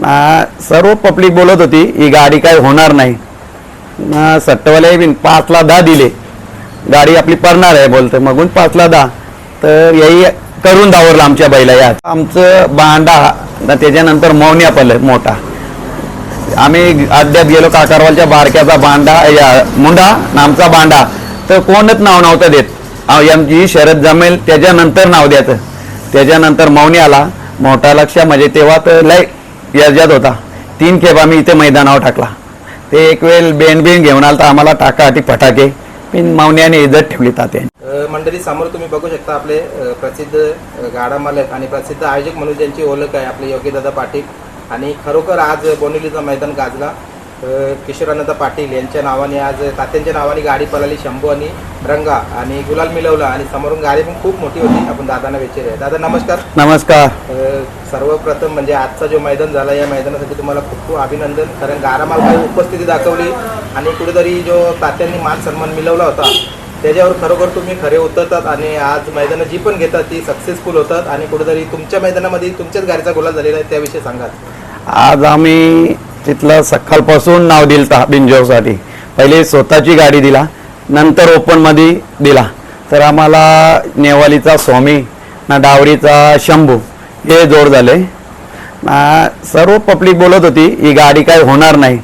सर्व पब्लिक बोलत होती ही गाडी काय होणार नाही. ना सट्टवाले बिन पाचला दहा दिले. गाडी आपली पडणार आहे बोलतोय. मगून पाचला दहा. तर याही करून दावरलं आमच्या बैला यात. आमचं बांडा त्याच्यानंतर मौन्या पडलं मोठा. आम्ही अद्याप गेलो काकारवालच्या बारक्याचा बांडा या मुंडा ना आमचा बांडा तर कोणच नाव नव्हतं देत. अहो, आमची शरद जमेल त्याच्यानंतर नाव द्यायचं. त्याच्यानंतर मौनी आला मोठा लक्ष म्हणजे तेव्हा तर लय यजात होता. तीन खेप आम्ही इथे मैदानावर टाकला. ते एक वेळ बेन बेन घेऊन आला तर आम्हाला टाकाटी फटाके. मावण्याने इज्जत ठेवली तात्याने मंडळी समोर तुम्ही बघू शकता आपले प्रसिद्ध गाडा मालक आणि प्रसिद्ध आयोजक म्हणून ज्यांची ओळख आहे आपले योगीदादा पाटील. आणि खरोखर आज बोनिवलीचं मैदान गाजला. किशोरानंद पाटील यांच्या नावाने आज तात्यांच्या नावाने गाडी पळाली शंभू आणि रंगा आणि गुलाल मिळवला आणि समोरून गाडी पण खूप मोठी होती. आपण दादांना विचारूया दादा नमस्कार. नमस्कार. सर्वप्रथम म्हणजे आजचा जो मैदान झाला या मैदानासाठी तुम्हाला खूप खूप अभिनंदन. कारण गारामालकाने उपस्थिती दाखवली आणि कुठेतरी जो तात्यांनी मान सन्मान मिळवला होता त्याच्यावर खरोखर तुम्ही खरे उतरतात आणि आज मैदानं जी पण घेतात ती सक्सेसफुल होतात. आणि कुठेतरी तुमच्या मैदानामध्ये तुमच्याच गाडीचा गुलाल झालेला आहे त्याविषयी सांगा. आज आम्ही तिथलं सखालपासून नाव दिलं ता बिंजोसाठी पहिले स्वतःची गाडी दिला नंतर ओपनमध्ये दिला. तर आम्हाला नेवालीचा स्वामी ना डावरीचा शंभू हे जोड झाले. ना सर्व पब्लिक बोलत होती ही गाडी काय होणार नाही.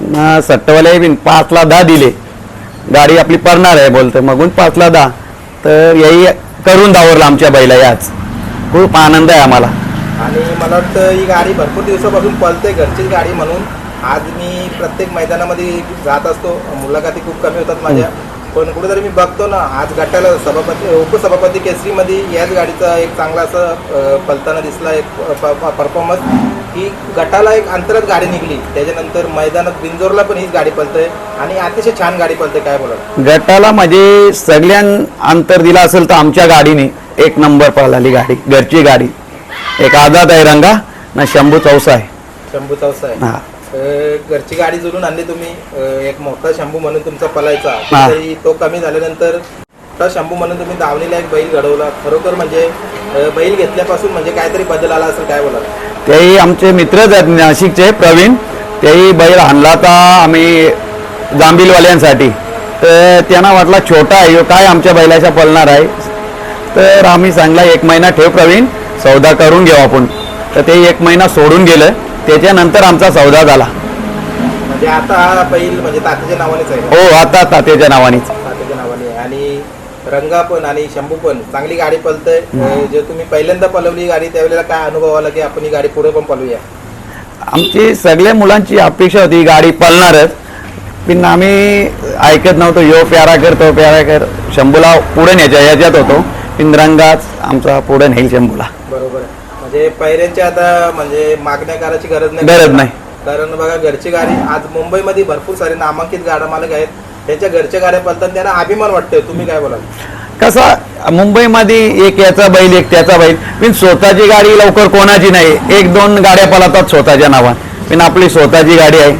ना सट्टवाले बिन पाचला दहा दिले. गाडी आपली पडणार आहे बोलते मगून पाचला दहा. तर याही करून दावरला आमच्या बैला याच खूप आनंद आहे आम्हाला. आणि मला वाटतं ही गाडी भरपूर दिवसापासून पळते घरचीच गाडी म्हणून. आज मी प्रत्येक मैदानामध्ये जात असतो. मुलाखती खूप कमी होतात माझ्या. पण कुठेतरी मी बघतो ना आज गटाला सभापती उपसभापती केसरीमध्ये याच गाडीचा एक चांगला असं पलताना दिसला एक परफॉर्मन्स की गटाला एक अंतरात गाडी निघली. त्याच्यानंतर मैदानात बिंजोरला पण हीच गाडी पळते. आणि अतिशय छान गाडी पलते काय बोला गटाला म्हणजे सगळ्यां अंतर दिला असेल तर आमच्या गाडीने एक नंबर पळाली गाडी घरची गाडी. एक आझाद आहे रंगा ना शंभू चौसा आहे. शंभू चौसा आहे. हा. अ, घरची गाडी जुळून आणली तुम्ही. अ, एक मोठा शंभू म्हणून तुमचा पलायचा. हा. तरी तो कमी झाल्यानंतर मोठा शंभू म्हणून तुम्ही दावणीला एक बैल घडवला. खरोखर म्हणजे अ, बैल घेतल्यापासून म्हणजे काहीतरी बदल आला असेल काय बोला तेही आमचे मित्रच आहेत नाशिकचे प्रवीण तेही बैल आणला तर आम्ही जांभीलवाल्यांसाठी. तर त्यांना वाटला छोटा आहे ह्यो काय आमच्या बैलाच्या पळणार आहे? तर आम्ही सांगला एक महिना ठेव प्रवीण. सौदा करून घेऊ आपण. तर ते एक महिना सोडून गेलं त्याच्यानंतर आमचा सौदा झाला. म्हणजे आता हा बैल म्हणजे तात्याच्या नावानेच आहे का? हो आता तात्याच्या नावानेच. तात्याच्या नावाने आहे. आणि रंगा पण आणि शंभू पण चांगली गाडी पळतय. जे तुम्ही पहिल्यांदा पळवली गाडी त्यावेळेला काय अनुभव आला की आपण ही गाडी पुढे पण पळवूया? आमची सगळ्या मुलांची अपेक्षा होती ही गाडी पळणारच. पण आम्ही ऐकत नव्हतो यो प्यारा कर तो प्यारा कर. शंभूला पुढे न्यायच्या याच्यात होतो. पण रंगाच आमचा पुढे नेईल शंभूला. बरोबर आहे. म्हणजे पैऱ्यांची आता म्हणजे मागण्या करायची गरज नाही. गरज नाही. कारण बघा घरची गाडी आज मुंबईमध्ये भरपूर सारे नामांकित गाडा मालक आहेत. त्यांच्या घरच्या गाड्या पळतात त्यांना अभिमान वाटतोय. तुम्ही काय बोलाल? कसा मुंबईमध्ये एक याचा बैल एक त्याचा बैल. पण स्वतःची गाडी लवकर कोणाची नाही. एक दोन गाड्या पळतात स्वतःच्या नावात. पण आपली स्वतःची गाडी आहे.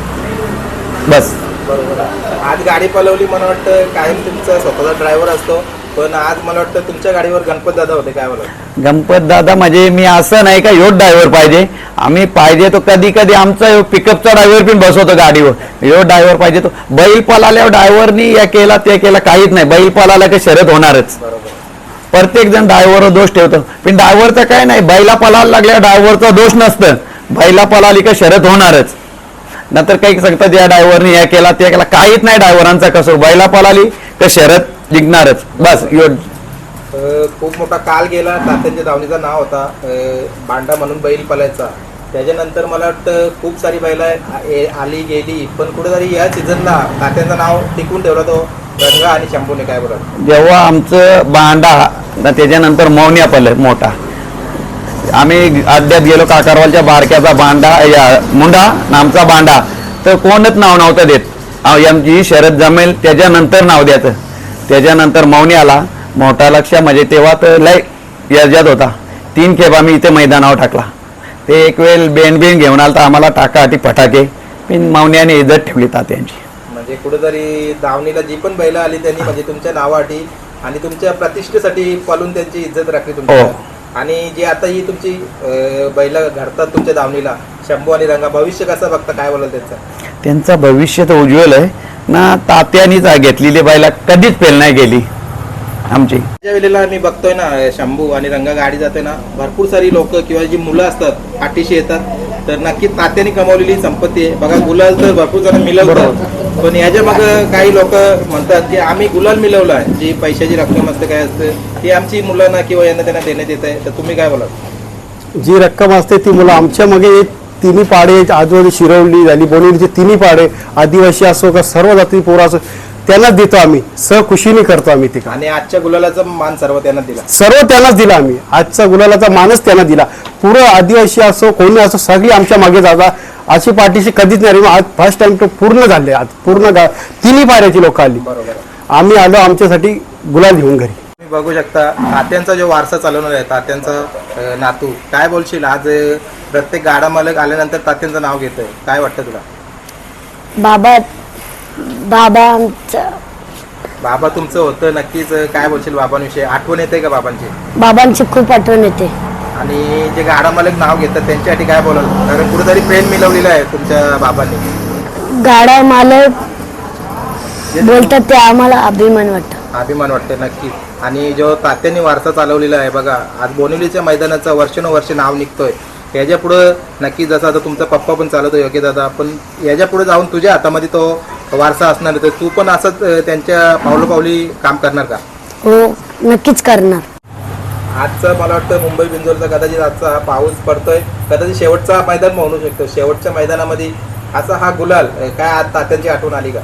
बस. बरोबर आहे. आज गाडी पळवली मला वाटतं कायम तुमचा स्वतःचा ड्रायव्हर असतो. पण आज मला वाटतं तुमच्या गाडीवर गणपत दादा होते काय बोलाल? गणपत दादा म्हणजे मी असं नाही का ह्यो ड्रायव्हर पाहिजे. आम्ही पाहिजे तो कधी कधी आमचा पिकअपचा ड्रायव्हर पण बसवतो गाडीवर. ह्यो ड्रायव्हर पाहिजे तो. बैल पळाल्यावर ड्रायव्हरनी या केला ते केला काहीच नाही. बैल पळाला की शर्यत होणारच. बरोबर. प्रत्येक जण ड्रायव्हर दोष ठेवतो. पण ड्रायव्हरचं काय नाही बैला पळायला लागल्या ड्रायव्हरचा दोष नसतं. बैला पळाली का शर्यत होणारच. नंतर काही सांगतात या ड्रायव्हरने या केला ते केला. काहीच नाही ड्रायव्हरांचा कसं बैला पळाली तर शर्यत जिंकणारच बस यो अ, खूप मोठा काल गेला तात्यांच्या दावणीचं नाव होता अ, बांडा म्हणून बैल पलायचा. त्याच्यानंतर मला वाटतं खूप सारी बैल आली गेली पण कुठेतरी या सीझनला तात्यांचं नाव टिकून ठेवला तो रंगा आणि शंभूने काय बोला जेव्हा आमचं बांडा ना त्याच्यानंतर मौन्या पडलं मोठा. आम्ही अद्याप गेलो काकारवालच्या बारक्याचा बांडा या मुंडा ना आमचा बांडा. तर कोणच नाव नव्हतं देत. आमची शरद जमेल त्याच्यानंतर नाव द्यायचं. त्याच्यानंतर मौनी आला. मोठा लक्ष म्हणजे तेव्हा तर लय यजात होता. तीन खेप आम्ही इथे मैदानावर टाकला. ते एक वेळ बेन बेन घेऊन आला तर आम्हाला टाकाटी फटाके. पण मौन्याने इज्जत ठेवली तात्यांची. म्हणजे कुठेतरी दावणीला जी पण बैल आली त्यांनी म्हणजे तुमच्या नावासाठी आणि तुमच्या प्रतिष्ठेसाठी पळून त्यांची इज्जत राखली तुमच्या. हो. आणि जी आता ही तुमची बैल घडतात तुमच्या दावणीला शंभू आणि रंगा भविष्य कसं बघता? काय बोलाल त्यांचं? त्यांचं भविष्य तर उज्ज्वल आहे. ना तात्यानीच घेतलेली बायला कधीच फेल नाही गेली. आमची. ज्या वेळेला मी बघतोय ना शंभू आणि रंगा गाडी जाते ना भरपूर सारी लोक किंवा जी मुलं असतात पाठीशी येतात तर नक्की तात्याने कमावलेली संपत्ती आहे. बघा गुलाल तर भरपूर जण मिळवतात पण याच्या मग काही लोक म्हणतात की आम्ही गुलाल मिळवला आहे. जी पैशाची रक्कम असते काय असते ती आमची मुलांना किंवा यांना त्यांना देण्यात येत आहे. तर तुम्ही काय बोलाल? जी रक्कम असते ती मुलं आमच्या मागे तिन्ही पाडे आजूबाजू शिरवली झाली बोनिवलीचे तिन्ही पाडे आदिवासी असो का सर्व जाती पोरं असो त्यांनाच देतो आम्ही. सहखुशीने करतो आम्ही ते आणि आजच्या गुलालाचा मान सर्व त्यांना दिला. सर्व त्यांनाच दिला आम्ही. आजचा गुलालाचा मानच त्यांना दिला. पुरं आदिवासी असो कोणी असो सगळी आमच्या मागे जातात अशी पाठीशी कधीच नाही. आज फर्स्ट टाइम तो पूर्ण झाले. आज पूर्ण गा तिन्ही पाड्याची लोक आली. बरोबर. आम्ही आलो आमच्यासाठी गुलाल घेऊन घरी. बघू शकता. तात्यांचा जो वारसा चालवणार आहे तात्यांचा नातू काय बोलशील? आज प्रत्येक गाडा मालक आल्यानंतर तात्यांचं नाव घेतोय. काय वाटतं तुला? बाबा बाबा आमचा. बाबा तुमचं होतं नक्कीच काय बोलशील बाबांविषयी? आठवण येते का बाबांची? बाबांची खूप आठवण येते. आणि जे गाडा मालक नाव घेतात त्यांच्यासाठी काय बोलाल? कारण कुठेतरी प्रेम मिळवलेलं आहे तुमच्या बाबांनी. गाडा मालक बोलतात ते आम्हाला अभिमान वाटतं. अभिमान वाटते नक्की. आणि जो तात्यांनी वारसा चालवलेला आहे बघा आज बोनिवलीच्या मैदानाचं वर्षानुवर्ष नाव निघतोय. याच्या पुढं नक्की जसं आता तुमचा पप्पा पण चालवतो योग्य दादा पण याच्यापुढे जाऊन तुझ्या हातामध्ये तो वारसा असणार आहे. तर तू पण असंच त्यांच्या पावलोपावली काम करणार का? हो नक्कीच करणार. आजचा मला वाटतं मुंबई बिंजोरचा कदाचित आजचा पाऊस पडतोय. कदाचित शेवटचा मैदान म्हणू शकतो. शेवटच्या मैदानामध्ये असा हा गुलाल काय आज तात्यांची आठवण आली का?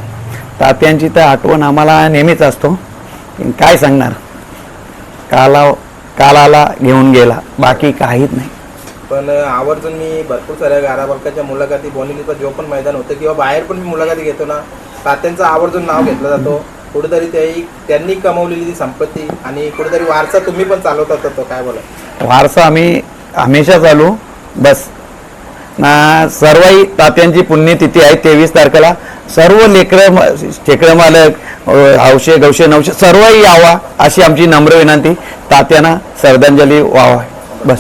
तात्यांची तर आठवण आम्हाला नेहमीच असतो. काय सांगणार? काला कालाला घेऊन गेला. बाकी काहीच नाही. पण आवर्जून मी भरपूर साऱ्या गाराबालकाच्या मुलाखती बोनिलीचं जो पण मैदान होतं किंवा बाहेर पण मी मुलाखती घेतो ना तात्यांचं आवर्जून नाव घेतलं जातो. कुठेतरी त्याही त्यांनी कमवलेली ती संपत्ती आणि कुठेतरी वारसा तुम्ही पण चालवत होता तो काय बोला वारसा आम्ही हमेशा चालू. बस. सर्वही तात्यांची पुण्यतिथी आहे तेवीस तारखेला. सर्व लेकरं शेकडं मालक हौशे गवशे नवशे सर्वही यावा अशी आमची नम्र विनंती. तात्यांना श्रद्धांजली व्हावा. बस.